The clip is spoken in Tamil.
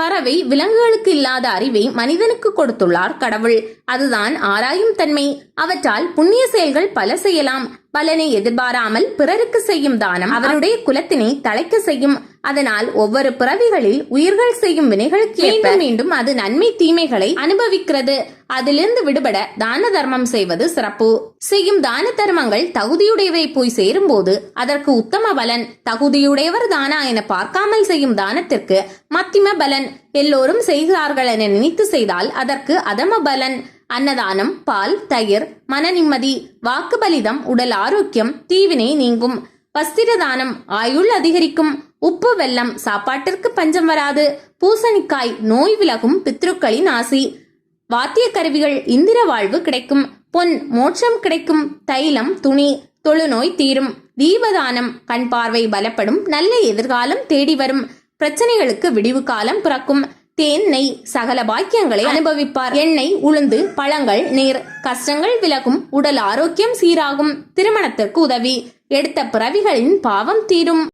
பறவை விலங்குகளுக்கு இல்லாத அறிவை மனிதனுக்கு கொடுத்துள்ளார் கடவுள். அதுதான் ஆராயும் தன்மை. அவற்றால் புண்ணிய செயல்கள் பல செய்யலாம். பலனை எதிர்பாராமல் பிறருக்கு செய்யும் தானம் அவருடைய குலத்தினை தலைக்க செய்யும். அதனால் ஒவ்வொரு பிறவிகளில் உயிர்கள் செய்யும் வினைகளுக்கு மீண்டும் மீண்டும் அது நன்மை தீமைகளை அனுபவிக்கிறது. அதிலிருந்து விடுபட தான தர்மம் செய்வது சிறப்பு. செய்யும் தான தர்மங்கள் தகுதியுடையவை போய் சேரும் போது அதற்கு உத்தம பலன். தகுதியுடையவர் தானா என பார்க்காமல் செய்யும் தானத்திற்கு மத்திம பலன். எல்லோரும் செய்கிறார்கள் என நினைத்து செய்தால் அதற்கு அதம பலன். அன்னதானம் பால் தயிர் மன நிம்மதி வாக்கு பலிதம் உடல் ஆரோக்கியம் தீவினை நீங்கும். வஸ்திரதானம் ஆயுள் அதிகரிக்கும் உப்பு வெல்லம் சாப்பாட்டிற்கு பஞ்சம் வராது. பூசணிக்காய் நோய் விலகும் பித்ருக்களின் ஆசி. வாத்திய கருவிகள் இந்திர வாழ்வு கிடைக்கும். பொன் மோட்சம் கிடைக்கும். தைலம் துணி தொழுநோய் தீரும். தீபதானம் கண் பார்வை பலப்படும். நல்ல எதிர்காலம் தேடி வரும். பிரச்சனைகளுக்கு விடிவு காலம் பிறக்கும். தேன் நெய் சகல பாக்கியங்களை அனுபவிப்பார். எண்ணெய் உளுந்து பழங்கள் நீர். கஷ்டங்கள் விலகும். உடல் ஆரோக்கியம் சீராகும். திருமணத்திற்கு உதவி. எடுத்த பிறவிகளின் பாவம் தீரும்.